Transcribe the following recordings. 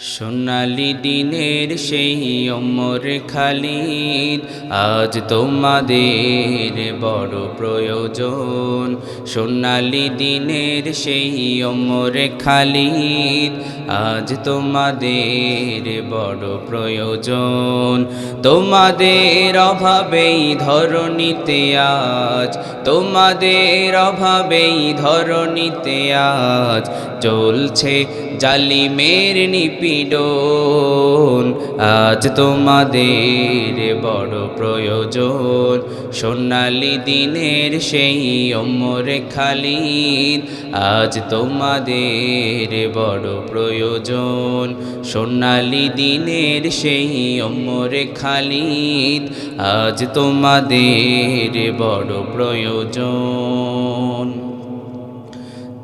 সোনালি দিনের সেই অমর খালিদ, আজ তোমাদের বড় প্রয়োজন। সোনালি দিনের সেই অমর খালিদ, আজ তোমাদের বড় প্রয়োজন। তোমাদের অভাবেই ধরণীতে আজ, তোমাদের অভাবেই ধরণীতে আজ, চলছে জালিমের নিপীড়ন আজ তোমাদের বড় প্রয়োজন। সোনালি দিনের সেই অমর খালিদ। আজ তোমাদের বড় প্রয়োজন। সোনালি দিনের সেই অমর খালিদ। আজ তোমাদের বড় প্রয়োজন।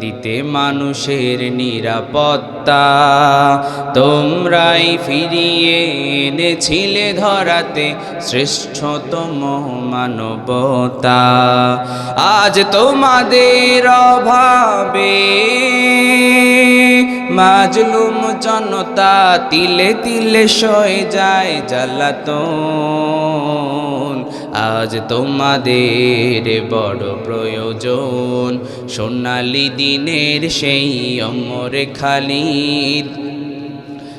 দিতে মানুষের নিরাপত্তা। তোমরাই ফিরিয়ে এনেছিলে ধরাতে শ্রেষ্ঠতম মানবতা। আজ তোমাদের অভাবে মাজলুম জনতা তিলে তিলে সয়ে যায় জ্বালাতন। আজ তোমাদের বড় প্রয়োজন। সোনালি দিনের সেই অমর খালিদ।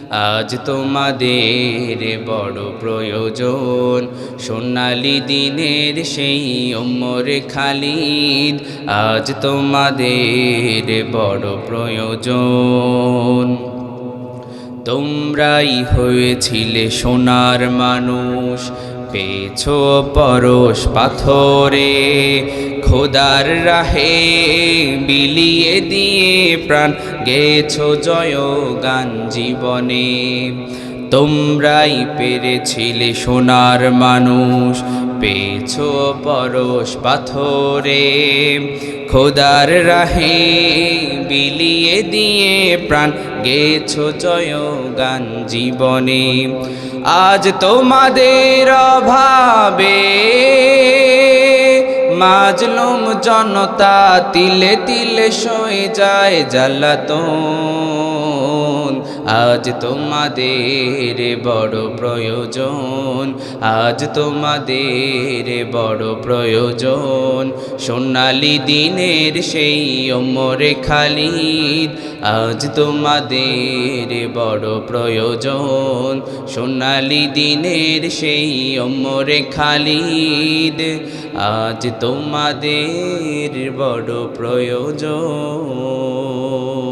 আজ তোমাদের বড় প্রয়োজন। সোনালি দিনের সেই অমর খালিদ। আজ তোমাদের বড় প্রয়োজন। তোমরাই হয়েছিলে সোনার মানুষ। পেছো পরশ পাথরে খোদার রাহে বিলিয়ে দিয়ে প্রাণ গেছো জয় গান জীবনে। তোমরাই পেরেছিলে সোনার মানুষ পেছো পরশ পাথরে। খোদার রাহে বিলিয়ে দিয়ে প্রাণ গেছো জয় গান জীবনে। আজ তোমাদের অভাবে মাজলুম জনতা তিলে তিলে সয়ে যায় জ্বালাতন। আজ তোমাদের বড় প্রয়োজন, আজ তোমাদের বড় প্রয়োজন। সোনালি দিনের সেই অমরে খালিদ, আজ তোমাদের বড় প্রয়োজন। সোনালি দিনের সেই অমরে খালিদ, আজ তোমাদের বড় প্রয়োজন।